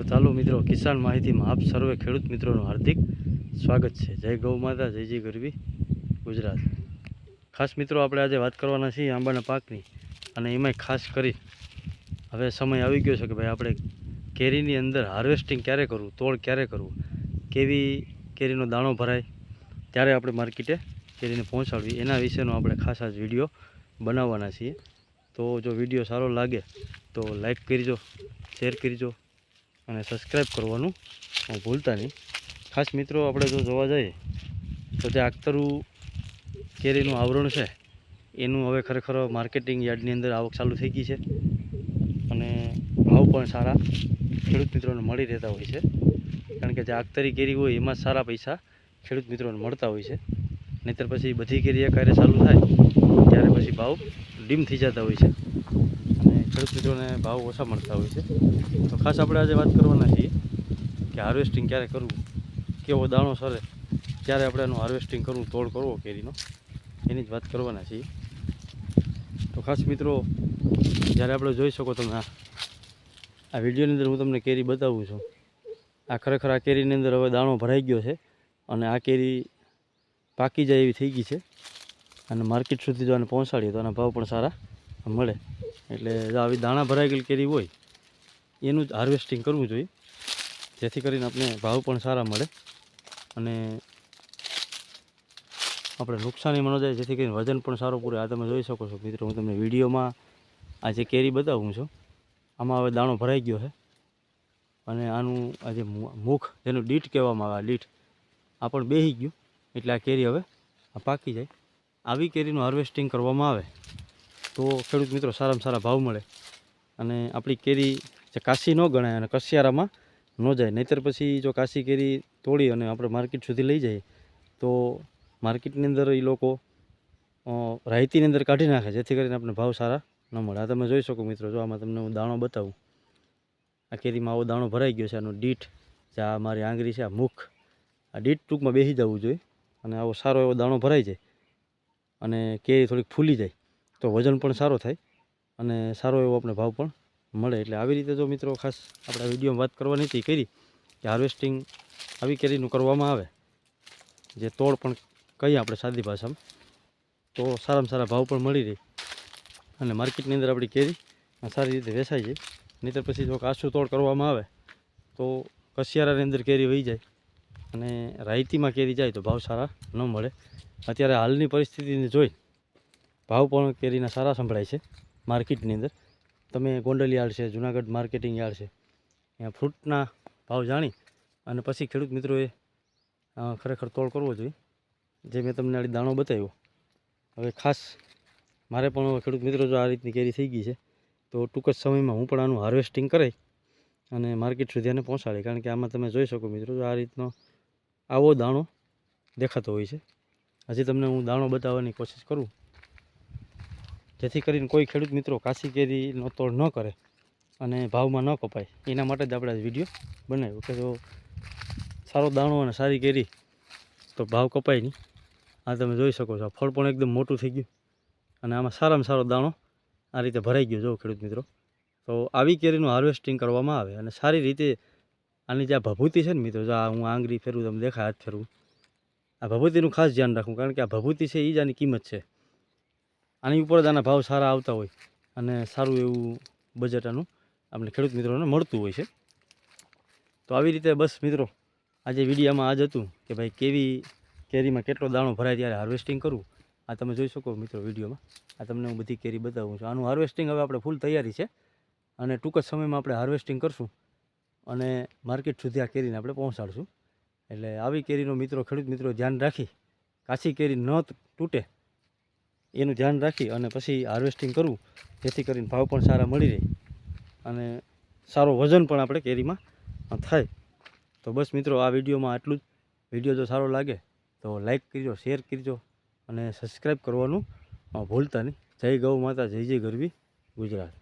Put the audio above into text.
તો ચાલો મિત્રો, કિસાન માહિતીમાં આપ સર્વે ખેડૂત મિત્રોનું હાર્દિક સ્વાગત છે. જય ગૌ માતા, જય જય ગરવી ગુજરાત. ખાસ મિત્રો, આપણે આજે વાત કરવાના છીએ આંબાના પાકની અને એમાંય ખાસ કરી હવે સમય આવી ગયો છે કે ભાઈ આપણે કેરીની અંદર હાર્વેસ્ટિંગ ક્યારે કરવું, તોડ ક્યારે કરવું, કેવી કેરીનો દાણો ભરાય, ત્યારે આપણે માર્કેટે કેરીને પહોંચાડવી, એના વિશેનો આપણે ખાસ આજ વીડિયો બનાવવાના છીએ. તો જો વીડિયો સારો લાગે તો લાઈક કરજો, શેર કરજો અને સબસ્ક્રાઈબ કરવાનું હું ભૂલતા નહીં. ખાસ મિત્રો, આપણે જો જોવા જઈએ, તો જે આખતરું કેરીનું આવરણ છે, એનું હવે ખરેખર માર્કેટિંગ યાર્ડની અંદર આવક ચાલુ થઈ ગઈ છે. અને ભાવ પણ સારા ખેડૂત મિત્રોને મળી રહેતા હોય છે. કારણ કે જે આખતરી કેરી હોય, એમાં સારા પૈસા ખેડૂત મિત્રોને મળતા હોય છે. નહીંતર પછી બધી કેરી એકારે ચાલુ થાય, ત્યારે પછી ભાવ ડીમ થઈ જતા હોય છે. અને ખેડૂત મિત્રોને ભાવ ઓછા મળતા હોય છે. તો ખાસ આપણે આજે વાત કરવાના છીએ કે હાર્વેસ્ટિંગ ક્યારે કરવું, કેવો દાણો સરે, ક્યારે આપણે એનું હાર્વેસ્ટિંગ કરવું, તોડ કરવો કેરીનો, એની જ વાત કરવાના છીએ. તો ખાસ મિત્રો, જ્યારે આપણે જોઈ શકો તમે આ વિડીયોની અંદર હું તમને કેરી બતાવું છું. આ ખરેખર આ કેરીની અંદર હવે દાણો ભરાઈ ગયો છે અને આ કેરી પાકી જાય એવી થઈ ગઈ છે. અને માર્કેટ સુધી જો આને પહોંચાડીએ તો આના ભાવ પણ સારા મળે. એટલે આવી દાણા ભરાઈ ગયેલી કેરી હોય, એનું જ હાર્વેસ્ટિંગ કરવું જોઈએ. જેથી કરીને આપણે ભાવ પણ સારા મળે અને આપણે નુકસાનીમાં ન જાય. જેથી કરીને વજન પણ સારું પૂરે. આ તમે જોઈ શકો છો મિત્રો, હું તમને વિડીયોમાં આ જે કેરી બતાવું છું, આમાં હવે દાણો ભરાઈ ગયો છે. અને આનું આ જે મુખ, જેનું ડીટ કહેવામાં આવે, આ લીટ આ પણ બેસી ગયું. એટલે આ કેરી હવે પાકી જાય. આવી કેરીનું હાર્વેસ્ટિંગ કરવામાં આવે. તો ખેડૂત મિત્રો સારામાં સારા ભાવ મળે અને આપણી કેરી જે કાશી ન ગણાય અને કસિયારામાં ન જાય. નહીંતર પછી જો કાશી કેરી તોડી અને આપણે માર્કેટ સુધી લઈ જઈએ, તો માર્કેટની અંદર એ લોકો રાયતીની અંદર કાઢી નાખે, જેથી કરીને આપણે ભાવ સારા ન મળે. આ તમે જોઈ શકો મિત્રો, જો આમાં તમને હું દાણો બતાવું. આ કેરીમાં આવો દાણો ભરાઈ ગયો છે, આનો દીઠ, જે આ મારી આંગળી છે, આ મુખ, આ દીઠ ટૂંકમાં બેસી જવું જોઈએ અને આવો સારો એવો દાણો ભરાઈ જાય અને કેરી થોડીક ફૂલી જાય. તો વજન પણ સારો થાય અને સારો એવો આપણે ભાવ પણ મળે. એટલે આવી રીતે જો મિત્રો ખાસ આપણે વિડીયોમાં વાત કરવાની હતી કરી કે હાર્વેસ્ટિંગ આવી કેરીનું કરવામાં આવે, જે તોડ પણ કહીએ આપણે સાદી ભાષામાં, તો સારામાં સારા ભાવ પણ મળી રહે. અને માર્કેટની અંદર આપણી કેરી સારી રીતે વેચાઈ જાય નહીંતર પછી જો કાચું તોડ કરવામાં આવે, તો કસિયારાની અંદર કેરી વહી જાય અને રાયતીમાં કેરી જાય તો ભાવ સારા ન મળે. અત્યારે હાલની પરિસ્થિતિને જોઈ ભાવ પણ કેરીના સારા સંભળાય છે માર્કેટની અંદર. તમે ગોંડલ છે, જુનાગઢ માર્કેટિંગ યાર્ડ છે ત્યાં ફ્રૂટના ભાવ જાણી અને પછી ખેડૂત મિત્રોએ ખરેખર તોડ કરવો જોઈએ. જે મેં તમને આડી દાણો બતાવ્યો. હવે ખાસ મારે પણ ખેડૂત મિત્રો જો આ રીતની કેરી થઈ ગઈ છે, તો ટૂંક જ સમયમાં હું પણ આનું હાર્વેસ્ટિંગ કરાઈ અને માર્કેટ સુધી આને પહોંચાડી. કારણ કે આમાં તમે જોઈ શકો મિત્રો, જો આ રીતનો આવો દાણો દેખાતો હોય છે. હજી તમને હું દાણો બતાવવાની કોશિશ કરું. જેથી કરીને કોઈ ખેડૂત મિત્રો કાશી કેરીનો તોડ ન કરે અને ભાવમાં ન કપાય. એના માટે જ આપણે વીડિયો બનાવ્યો કે જો સારો દાણો અને સારી કેરી તો ભાવ કપાય નહીં. આ તમે જોઈ શકો છો. ફળ પણ એકદમ મોટું થઈ ગયું અને આમાં સારામાં સારો દાણો આ રીતે ભરાઈ ગયો જો ખેડૂત મિત્રો. તો આવી કેરીનું હાર્વેસ્ટિંગ કરવામાં આવે અને સારી રીતે આની જે આ ભભૂતિ છે ને મિત્રો, જો આ હું આંગળી ફેરવું, તમે દેખાય હાથ ફેરવું. આ ભભૂતિનું ખાસ ધ્યાન રાખવું, કારણ કે આ ભભૂતિ છે એ જ આની કિંમત છે. આની ઉપર જ આના ભાવ સારા આવતા હોય અને સારું એવું બજેટ આનું આપણે ખેડૂત મિત્રોને મળતું હોય છે. તો આવી રીતે બસ મિત્રો, આજે વિડીયામાં જ હતું કે ભાઈ કેવી કેરીમાં કેટલો દાણો ભરાય ત્યારે હાર્વેસ્ટિંગ કરવું, આ તમે જોઈ શકો મિત્રો વિડીયોમાં. આ તમને હું બધી કેરી બતાવું છું. આનું હાર્વેસ્ટિંગ હવે આપણે ફૂલ તૈયારી છે અને ટૂંક જ સમયમાં આપણે હાર્વેસ્ટિંગ કરશું અને માર્કેટ સુધી આ કેરીને આપણે પહોંચાડશું. એટલે આવી કેરીનો મિત્રો ખેડૂત મિત્રો ધ્યાન રાખી, કાચી કેરી ન તૂટે એનું ધ્યાન રાખી અને પછી હાર્વેસ્ટિંગ કરવું, જેથી કરીને ભાવ પણ સારા મળી રહે અને સારો વજન પણ આપણે કેરીમાં થાય. તો બસ મિત્રો, આ વિડીયોમાં આટલું જ. વીડિયો જો સારો લાગે તો લાઈક કરજો, શેર કરજો અને સબસ્ક્રાઈબ કરવાનું ભૂલતા નહીં. જય ગૌ માતા, જય જય ગરવી ગુજરાત.